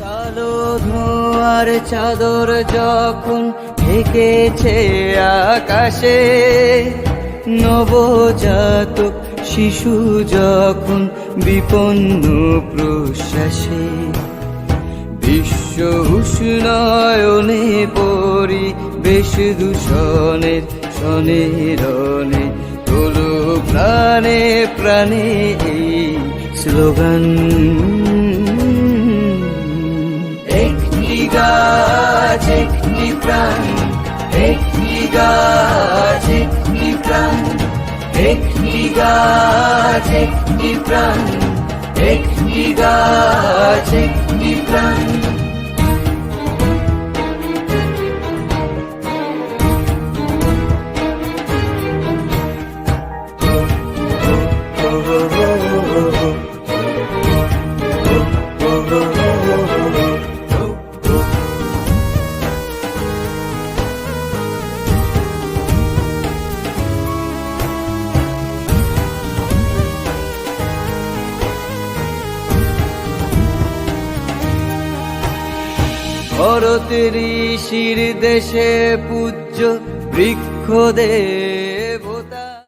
কালো ধোঁয়ার চাদর যখন ঢেকেছে আকাশে, নবজাতক শিশু যখন বিপন্ন প্রশ্বাসে, বিশ্ব উষ্ণায়নে পরি বেশ দূষণের শনে রনে তোলো প্রাণে প্রাণে এই স্লোগান। গাছ একটি প্রাণ, একটি গাছ একটি প্রাণ, একটি গাছ একটি প্রাণ, একটি গাছ একটি প্রাণ। ভরতের ঋষির দেশে পূজ্য বৃক্ষদের